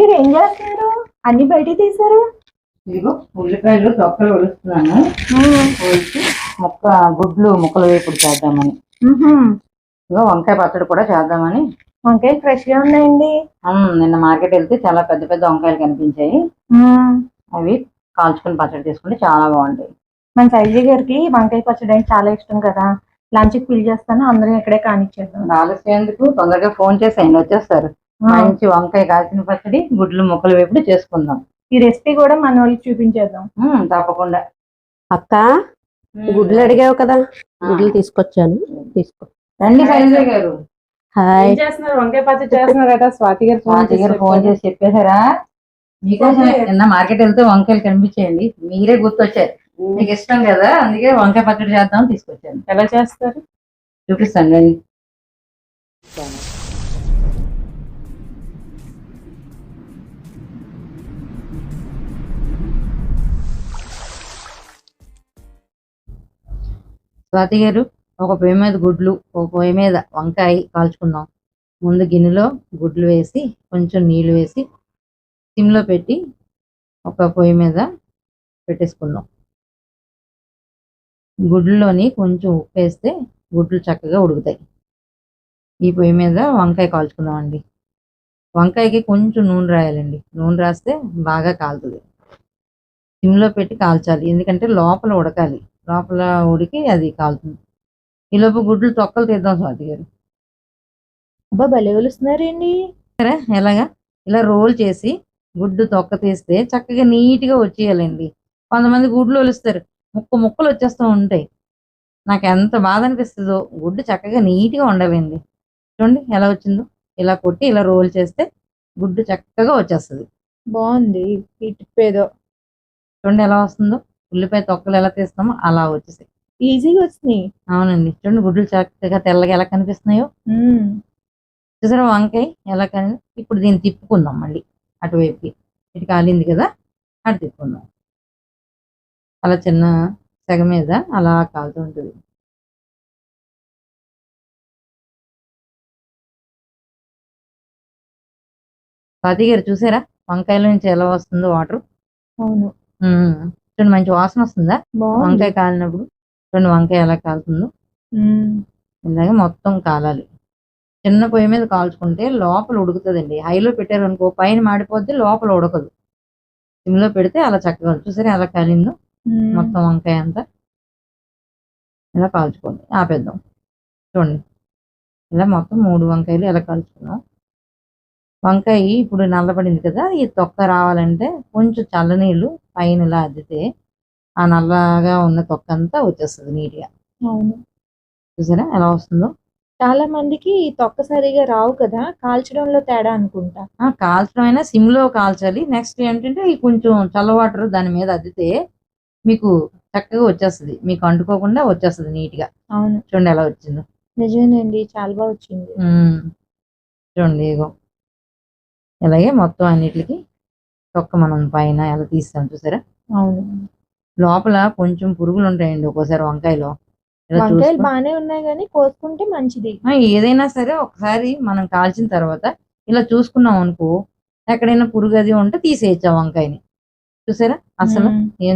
గారు ఏం చేస్తున్నారు? అన్ని బయటికి తీశారు? ఇదిగో ఉల్లిపాయలు తొక్కలు ఒలుస్తున్నాను. ఒలిచి ముక్క గుడ్లు ముక్కలు వేపుడు చేద్దామని. ఇదిగో వంకాయ పచ్చడి కూడా చేద్దామని. వంకాయలు ఫ్రెష్గా ఉన్నాయండి నిన్న మార్కెట్ వెళ్తే చాలా పెద్ద పెద్ద వంకాయలు కనిపించాయి. అవి కాల్చుకుని పచ్చడి తీసుకుంటే చాలా బాగుంటాయి. మన శైలజ గారికి వంకాయ పచ్చడి అంటే చాలా ఇష్టం కదా. లంచ్కి పిల్ చేస్తాను అందరం ఇక్కడే కానిచ్చేద్దాం. ఆలస్యం ఎందుకు? తొందరగా ఫోన్ చేసి ఆయన వచ్చేస్తారు. మంచి వంకాయ కాల్చిన పచ్చడి గుడ్లు ముక్కలు వేపుడు చేసుకుందాం. ఈ రెసిపీ కూడా మన వాళ్ళకి చూపించేద్దాం. ఉమ్, తప్పకుండా. అక్క గుడ్లు అడిగావు కదా? గుడ్లు తీసుకొచ్చాను. తీసుకో. రండి శైలజ గారు. హాయ్. చేస్తున్నారు? వంకాయ పచ్చడి చేస్తున్నారు కదా స్వాతి గారు స్వాతి గారు ఫోన్ చేసి చెప్పేశారా? మీకోసం నిన్న మార్కెట్ వెళ్తే వంకాయలు కనిపించేయండి. మీరే గుర్తొచ్చారు. మీకు ఇష్టం కదా? అందుకే వంకాయ పచ్చడి చేద్దాం తీసుకొచ్చాను. ఎలా చేస్తారు? చూపిస్తాను రండి. స్వాతి గారు ఒక పొయ్యి మీద గుడ్లు ఒక పొయ్యి మీద వంకాయ కాల్చుకుందాం. ముందు గిన్నెలో గుడ్లు వేసి కొంచెం నీళ్ళు వేసి సిమ్లో పెట్టి ఒక పొయ్యి మీద పెట్టేసుకుందాం. గుడ్లలోని కొంచెం ఉప్పు వేస్తే గుడ్లు చక్కగా ఉడుకుతాయి. ఈ పొయ్యి మీద వంకాయ కాల్చుకుందామండి. వంకాయకి కొంచెం నూనె రాయాలండి. నూనె రాస్తే బాగా కాలుతుంది. సిమ్లో పెట్టి కాల్చాలి. ఎందుకంటే లోపల ఉడకాలి. లోపల ఉడికి అది కాలుతుంది. ఈలోపు గుడ్లు తొక్కలు తీద్దాం స్వాతి గారు. అబ్బా భలే వలుస్తున్నారండి సరే ఎలాగా? ఇలా రోల్ చేసి గుడ్డు తొక్క తీస్తే చక్కగా నీట్గా వచ్చేయాలండి. కొంతమంది గుడ్లు ఒలుస్తారు. ముక్క ముక్కలు వచ్చేస్తూ ఉంటాయి. నాకు ఎంత బాధ అనిపిస్తుందో. గుడ్డు చక్కగా నీట్గా ఉండాలండి. చూడండి ఎలా వచ్చిందో. ఇలా కొట్టి ఇలా రోల్ చేస్తే గుడ్డు చక్కగా వచ్చేస్తుంది. బాగుంది. ఈ టిప్ ఏదో. చూడండి ఎలా వస్తుందో. ఉల్లిపాయ తొక్కలు ఎలా తీస్తామో అలా వచ్చేసాయి. ఈజీగా వచ్చినాయి. అవునండి. చూడండి గుడ్లు చక్కగా తెల్లగా ఎలా కనిపిస్తున్నాయో. చూసారా వంకాయ ఎలా కానీ ఇప్పుడు దీన్ని తిప్పుకుందాం మళ్ళీ. అటువైపుకి. ఇటు కాలింది కదా అటు తిప్పుకుందాం. అలా చిన్న సెగ మీద అలా కాలుతూ ఉంటుంది. స్వాతి గారు చూసారా? వంకాయల నుంచి ఎలా వస్తుందో వాటర్. అవును. చూడండి మంచి వాసన వస్తుందా? వంకాయ కాలినప్పుడు చూడండి వంకాయ ఎలా కాలుతుందో. ఇలాగే మొత్తం కాలాలి. చిన్న పొయ్యి మీద కాల్చుకుంటే లోపల ఉడుకుతుందండి. హైలో పెట్టారు అనుకో పైన మాడిపోద్ది లోపల ఉడకదు. సిమ్లో పెడితే అలా చక్కగా చూసారా ఎలా కాలిందో. మొత్తం వంకాయ అంతా. ఇలా కాల్చుకోండి. ఆపేద్దాం. చూడండి. ఇలా మొత్తం మూడు వంకాయలు ఎలా కాల్చుకున్నాం? వంకాయ ఇప్పుడు నల్లబడింది కదా ఈ తొక్క రావాలంటే కొంచెం చల్లనీళ్ళు పైన ఇలా అద్దితే ఆ నల్లగా ఉన్న తొక్క అంతా వచ్చేస్తుంది నీట్గా. అవును. చూసారా ఎలా వస్తుందో? చాలా మందికి ఈ తొక్క సరిగా రావు కదా కాల్చడంలో తేడా అనుకుంటా. ఆ, కాల్చడం అయినా సిమ్లో కాల్చాలి. నెక్స్ట్ ఏంటంటే ఈ కొంచెం చల్ల వాటర్ దాని మీద అద్దితే మీకు చక్కగా వచ్చేస్తుంది. మీకు అంటుకోకుండా వచ్చేస్తుంది నీట్గా అవును. చూడండి ఎలా వచ్చిందో. నిజమేనండి చాలా బాగా వచ్చింది. చూడండి ఇగో. ఇలాగే మొత్తం అన్నిటికి తొక్క మనం పైన ఎలా తీస్తాం చూసారా? అవును. లోపల కొంచెం పురుగులు ఉంటాయండి ఒక్కోసారి వంకాయలో. వంకాయలు బాగానే ఉన్నాయి కానీ కోసుకుంటే మంచిది. ఏదైనా సరే ఒకసారి మనం కాల్చిన తర్వాత ఇలా చూసుకున్నాం అనుకో ఎక్కడైనా పురుగు అది ఉంటే తీసేయచ్చు ఆ వంకాయని. చూసారా? అసలు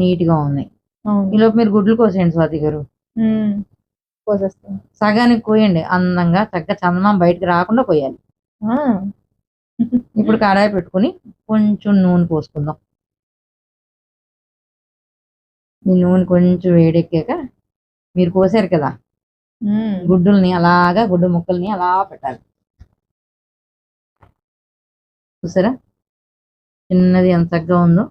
నీట్గా ఉన్నాయి. ఈలోపు మీరు గుడ్లు కోసేయండి స్వాతి గారు. కోసేస్తాం సగానికి కోయండి. అందంగా చక్కగా చందమా బయటకు రాకుండా కోయాలి. ఇప్పుడు కడాయి పెట్టుకుని కొంచెం నూనె పోసుకుందాం. ఈ నూనె కొంచెం వేడెక్కాక మీరు కోసారు కదా. గుడ్డుల్ని అలాగా గుడ్డు ముక్కల్ని అలా పెట్టాలి. చూసారా? చిన్నది ఎంత చక్కగా ఉందో.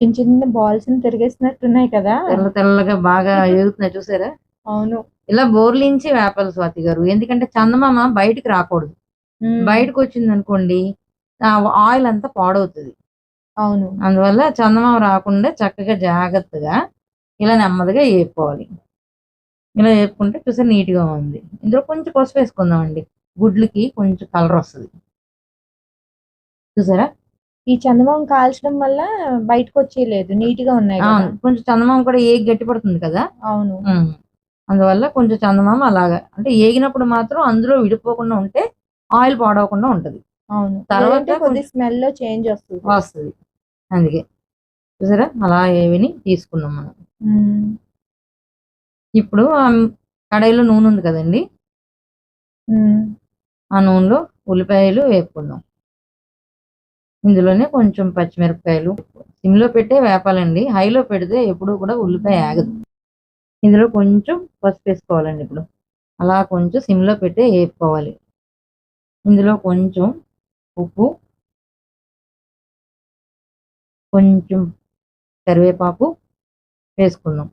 చిన్న చిన్న బాల్స్ తిరిగేసినట్టున్నాయి కదా. తెల్ల తెల్లగా బాగా ఎదుగుతున్నాయి చూసారా? అవును. ఇలా బోర్లించి వేపాలి స్వాతి గారు ఎందుకంటే చందమామ బయటికి రాకూడదు. బయటకు వచ్చింది అనుకోండి ఆయిల్ అంతా పాడవుతుంది. అవును. అందువల్ల చందమామ రాకుండా చక్కగా జాగ్రత్తగా ఇలా నెమ్మదిగా వేపుకోవాలి ఇలా వేపుకుంటే చూసా నీట్గా ఉంది. ఇందులో కొంచెం పసుపు వేసుకుందామండి. గుడ్లకి కొంచెం కలర్ వస్తుంది. చూసారా? ఈ చందమామ కాల్చడం వల్ల బయటకు వచ్చేయలేదు నీట్గా ఉన్నాయి కొంచెం చందమామ కూడా ఏగి గట్టి పడుతుంది కదా. అవును. అందువల్ల కొంచెం చందమామ అలాగా అంటే ఏగినప్పుడు మాత్రం అందులో విడిపోకుండా ఉంటే ఆయిల్ పాడవకుండా ఉంటది. అవును. తర్వాత కొద్ది స్మెల్లో చేంజ్ వస్తుంది. వస్తుంది. అందుకే. చూసారా? అలా ఏవిని తీసుకున్నాం మనం. ఇప్పుడు కడాయిలో నూనె ఉంది కదండి. ఆ నూనెలో ఉల్లిపాయలు వేపుకుందాం. ఇందులోనే కొంచెం పచ్చిమిరపకాయలు. సిమ్లో పెట్టే వేపాలండి. హైలో పెడితే ఎప్పుడు కూడా ఉల్లిపాయ ఆగదు. ఇందులో కొంచెం పసుపు వేసుకోవాలండి ఇప్పుడు. అలా కొంచెం సిమ్లో పెట్టే వేపుకోవాలి. ఇందులో కొంచెం ఉప్పు కొంచెం కరివేపాకు వేసుకుందాం.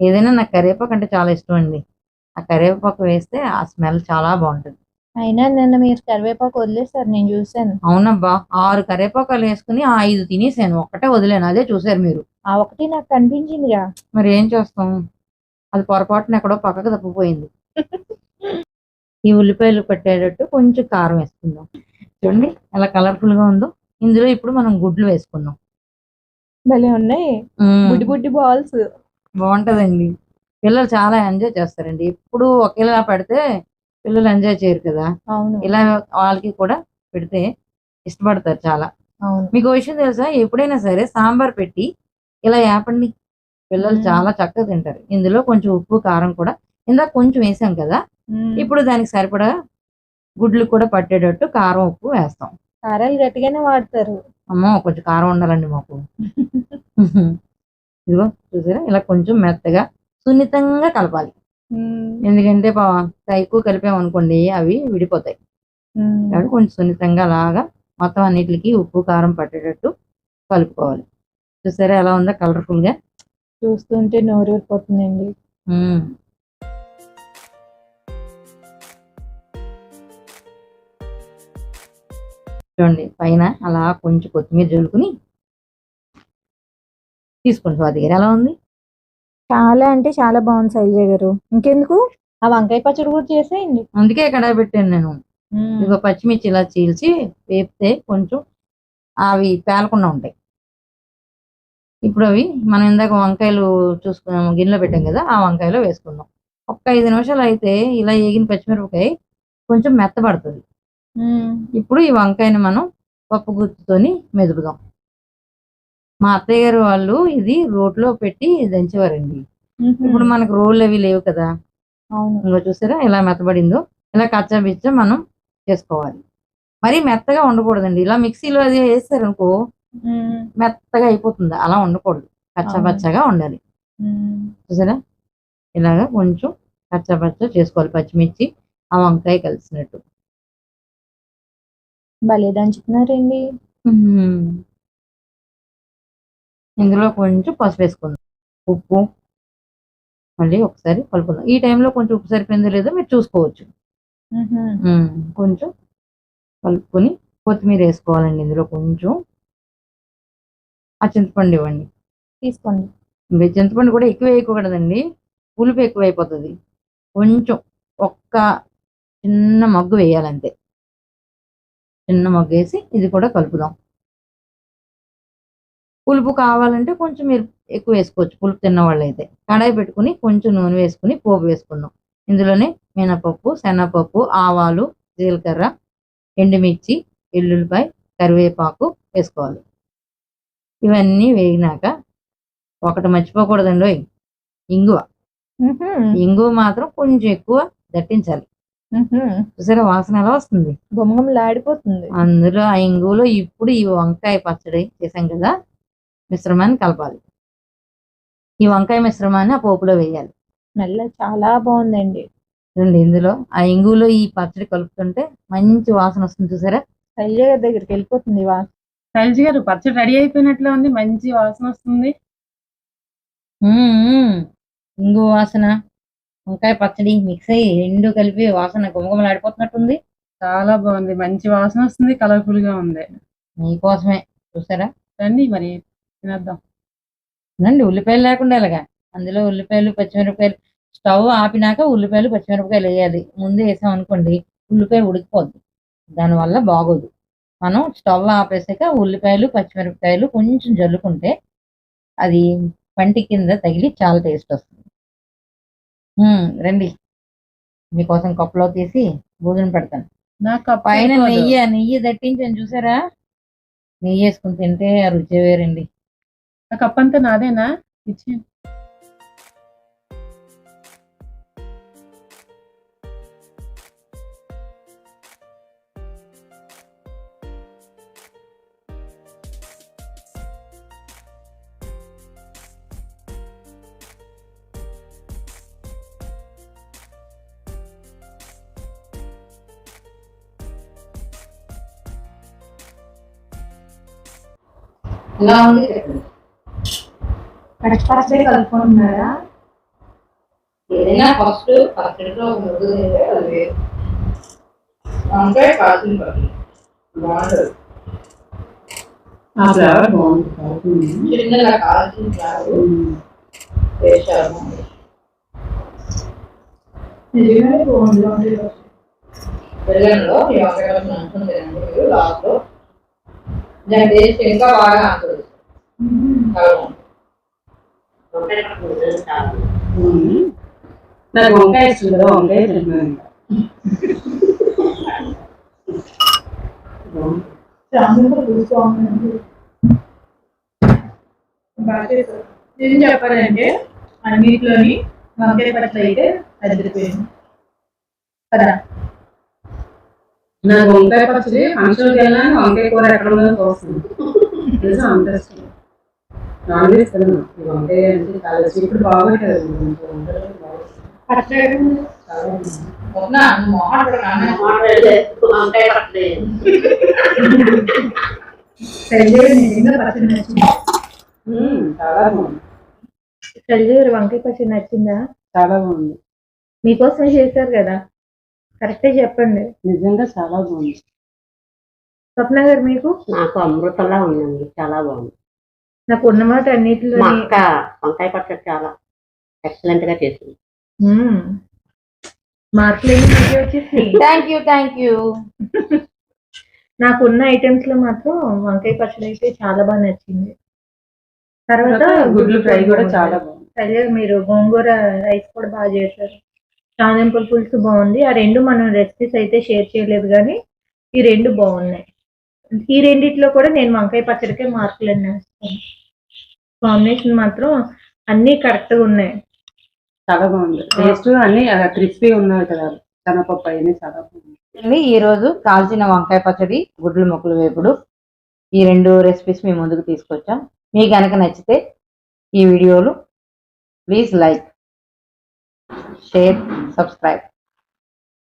ఏదైనా నాకు కరివేపాకు అంటే చాలా ఇష్టం అండి. ఆ కరివేపాకు వేస్తే ఆ స్మెల్ చాలా బాగుంటుంది. అయినా నిన్న మీరు కరివేపాకు వదిలేసారు నేను చూసాను అవునబ్బా ఆరు కరివేపాకాలు వేసుకుని ఆ ఐదు తినేసాను. ఒక్కటే వదిలేను అదే చూసారు మీరు. ఆ ఒకటి నాకు కనిపించిందిగా మరి ఏం చేస్తాం? అది పొరపాటున ఎక్కడో పక్కకు తప్పిపోయింది. ఈ ఉల్లిపాయలు పెట్టేటట్టు కొంచెం కారం వేసుకుందాం. చూడండి ఎలా కలర్ఫుల్గా ఉందో. ఇందులో ఇప్పుడు మనం గుడ్లు వేసుకుందాం. భలే ఉన్నాయి. బుడ్డి బుడ్డి బాల్స్. బాగుంటదండి. పిల్లలు చాలా ఎంజాయ్ చేస్తారండి. ఎప్పుడు ఒకేలా పెడితే పిల్లలు ఎంజాయ్ చేయరు కదా. అవును. ఇలా వాళ్ళకి కూడా పెడితే ఇష్టపడతారు చాలా. అవును. మీకు విషయం తెలుసా? ఎప్పుడైనా సరే సాంబార్ పెట్టి ఇలా యాపండి. పిల్లలు. చాలా చక్కగా తింటారు. ఇందులో కొంచెం ఉప్పు కారం కూడా. ఇందాక కొంచెం వేసాం కదా. ఇప్పుడు దానికి సరిపడా గుడ్లు కూడా పట్టేటట్టు కారం ఉప్పు వేస్తాం. కారాలు గట్టిగానే వాడతారు. అమ్మో కొంచెం కారం ఉండాలండి మాకు. ఇదిగో చూసారా? ఇలా కొంచెం మెత్తగా సున్నితంగా కలపాలి. ఎందుకంటే ఎక్కువ కలిపాం అనుకోండి అవి విడిపోతాయి. కాబట్టి కొంచెం సున్నితంగా లాగా మొత్తం అన్నిటికి ఉప్పు కారం పట్టేటట్టు కలుపుకోవాలి. చూసారా ఎలా ఉందో కలర్ఫుల్గా? చూస్తుంటే నోరు చూడండి పైన అలా కొంచెం కొత్తిమీర జల్లుకుని తీసుకోండి స్వాతి గారు. ఎలా ఉంది? చాలా అంటే చాలా బాగుంది శైలజ గారు. ఇంకెందుకు? ఆ వంకాయ పచ్చడి కూడా చేసేయండి. అందుకే కడాయి పెట్టాను నేను. ఇదిగో పచ్చిమిర్చి ఇలా చీల్చి వేపితే కొంచెం అవి పేలకుండా ఉంటాయి. ఇప్పుడు అవి మనం ఇందాక వంకాయలు చూసుకున్నాం గిన్నెలో పెట్టాం కదా ఆ వంకాయలో వేసుకుందాం. ఒక్క ఐదు నిమిషాలు అయితే ఇలా ఏగిన పచ్చిమిరపకాయ కొంచెం మెత్తబడుతుంది. ఇప్పుడు ఈ వంకాయని మనం పప్పు గుత్తుతోని మెదుపుదాం. మా అత్తయ్య గారు వాళ్ళు ఇది రోట్లో పెట్టి దంచేవారండి. ఇప్పుడు మనకు రోళ్ళు అవి లేవు కదా. ఇంకో చూసారా ఎలా మెత్తబడిందో? ఇలా కచ్చా బిచ్చ మనం చేసుకోవాలి. మరీ మెత్తగా ఉండకూడదండి. ఇలా మిక్సీలో అది వేస్తారనుకో ఉమ్. మెత్తగా అయిపోతుంది. అలా ఉండకూడదు. కచ్చపచ్చగా ఉండాలి. చూసారా? ఇలాగా కొంచెం కచ్చపచ్చ చేసుకోవాలి. పచ్చిమిర్చి ఆ వంకాయ కలిసినట్టు. భలే దంచుతున్నారండి మ్మ్. ఇందులో కొంచెం పసుపు వేసుకుందాం. ఉప్పు. మళ్ళీ ఒకసారి కలుపుకుందాం. ఈ టైంలో కొంచెం ఉప్పు సరిపోయిందో లేదో మీరు చూసుకోవచ్చు. మ్మ్. కొంచెం కలుపుకొని కొత్తిమీర వేసుకోవాలండి ఇందులో కొంచెం. ఆ చింతపండు ఇవ్వండి. తీసుకోండి. ఇంకా చింతపండు కూడా ఎక్కువ వేయకూడదండి. పులుపు ఎక్కువ అయిపోతుంది కొంచెం ఒక్క చిన్న మగ్గు వేయాలంతే. చిన్న మగ్గు వేసి ఇది కూడా కలుపుదాం. పులుపు కావాలంటే కొంచెం మీరు ఎక్కువ వేసుకోవచ్చు పులుపు తిన్న వాళ్ళు అయితే కడాయి పెట్టుకుని కొంచెం నూనె వేసుకుని పోపు వేసుకుందాం ఇందులోనే మినపప్పు శనగపప్పు ఆవాలు జీలకర్ర ఎండుమిర్చి ఎల్లుల్లిపాయ కరివేపాకు వేసుకోవాలి. ఇవన్నీ వేగినాక ఒకటి మర్చిపోకూడదండి ఇంగువ. ఇంగువ మాత్రం కొంచెం ఎక్కువ దట్టించాలి. చూసారా వాసన ఎలా వస్తుంది? గుమగుమలాడిపోతుంది. అందులో ఆ ఇంగువలో ఇప్పుడు ఈ వంకాయ పచ్చడి చేసాం కదా మిశ్రమాన్ని కలపాలి. ఈ వంకాయ మిశ్రమాన్ని ఆ పోపులో వేయాలి. స్మెల్ చాలా బాగుందండి. చూడండి ఇందులో ఆ ఇంగువలో ఈ పచ్చడి కలుపుతుంటే మంచి వాసన వస్తుంది చూసారా? శైలజ గారి దగ్గరికి వెళ్ళిపోతుంది వా శైలజ గారు పచ్చడి రెడీ అయిపోయినట్లే ఉంది మంచి వాసన వస్తుంది. ఇంగువ వాసన. వంకాయ పచ్చడి మిక్స్ అయ్యి రెండు కలిపి వాసన గుమగుమలాడిపోతున్నట్టుంది చాలా బాగుంది. మంచి వాసన వస్తుంది కలర్ఫుల్గా ఉంది. మీకోసమే. చూసారా? రండి మరి తినేద్దాం. నండి ఉల్లిపాయలు లేకుండా ఎలాగా? అందులో ఉల్లిపాయలు పచ్చిమిరపకాయలు. స్టవ్ ఆపినాక ఉల్లిపాయలు పచ్చిమిరపకాయలు వేయాలి. ముందే వేసాం అనుకోండి ఉల్లిపాయ ఉడికిపోద్ది. దానివల్ల బాగోదు. మనం స్టవ్ ఆపేసాక ఉల్లిపాయలు పచ్చిమిరపకాయలు కొంచెం జల్లుకుంటే అది పంటి కింద తగిలి చాలా టేస్ట్ వస్తుంది. రండి. మీకోసం కప్పులో తీసి భోజనం పెడతాను. నాకు పైన. నెయ్యి నెయ్యి దట్టించాను చూసారా? నెయ్యి వేసుకుని తింటే ఆ రుచి వేరండి. ఆ కప్ అంతా నాదేనా? ఇచ్చి ఇలా ఉంది? ఫస్ట్ ఫస్ట్ కలుపుకుంటున్నారా? ఏదైనా ఫస్ట్ ఒక ముద్దు తింటే అది. వంకాయ పచ్చడి బాగుంటుంది. ఆ ఫ్లేవర్ బాగుంది చిన్నగా కాల్చిన ఫ్లేవర్. బాగుంది. ఈ వంకాయ లాస్ట్లో. టేస్ట్ ఇంకా బాగా బాగుంది నాకు వంకాయ ఇష్టం కదా వంకాయ ఏం చెప్పాలంటే అన్నిట్లోని వంకాయ పట్ల అయితే అదిరిపోయింది కదా నాకు వంకాయ పచ్చడి ఫంక్షన్కి వెళ్ళినా వంకాయ కూర ఎక్కడ ఉందో చూస్తుంది తెలుసా? అంత ఇష్టం. నాన్ వెజ్ తిన్నాను వంకాయ అంటే చాలా ఇష్టం. ఇప్పుడు బాగుంటుంది. చాలా బాగుంది. చల్లీరు వంకాయ పచ్చడి నచ్చిందా? చాలా బాగుంది. మీకోసం చేశారు కదా? కరెక్టే చెప్పండి. నిజంగా చాలా బాగుంది. స్వప్న గారు మీకు? నాకు అమృతంలా ఉందండి చాలా బాగుంది. నాకు ఉన్నమాట అన్నిటిలో మా అక్క వంకాయ పచ్చడి చాలా ఎక్సలెంట్గా చేసింది. మార్కులు వచ్చేసినాయి థ్యాంక్ యూ థ్యాంక్ యూ నాకు ఉన్న ఐటమ్స్లో మాత్రం వంకాయ పచ్చడి అయితే చాలా బాగా నచ్చింది. తర్వాత గుడ్లు ఫ్రై కూడా చాలా బాగుంది. సరే మీరు గోంగూర రైస్ కూడా బాగా చేశారు. చానంపుల పులుసు బాగుంది. ఆ రెండు మనం రెసిపీస్ అయితే షేర్ చేయలేదు కానీ ఈ రెండు బాగున్నాయి. ఈ రెండిట్లో కూడా నేను వంకాయ పచ్చడికే మార్కులు వేస్తాను. కాంబినేషన్ మాత్రం అన్నీ కరెక్ట్గా ఉన్నాయి. చాలా బాగుంది. టేస్ట్ అన్ని క్రిస్పీ ఉన్నాయి కదా. శనగపప్పు అవన్నీ చాలా బాగుంది అండి ఈ రోజు కాల్చిన వంకాయ పచ్చడి గుడ్లు మొక్కలు వేపుడు. ఈ రెండు రెసిపీస్ మీ ముందుకు తీసుకొచ్చాం. మీకు కనుక నచ్చితే ఈ వీడియోలు ప్లీజ్ లైక్. Share subscribe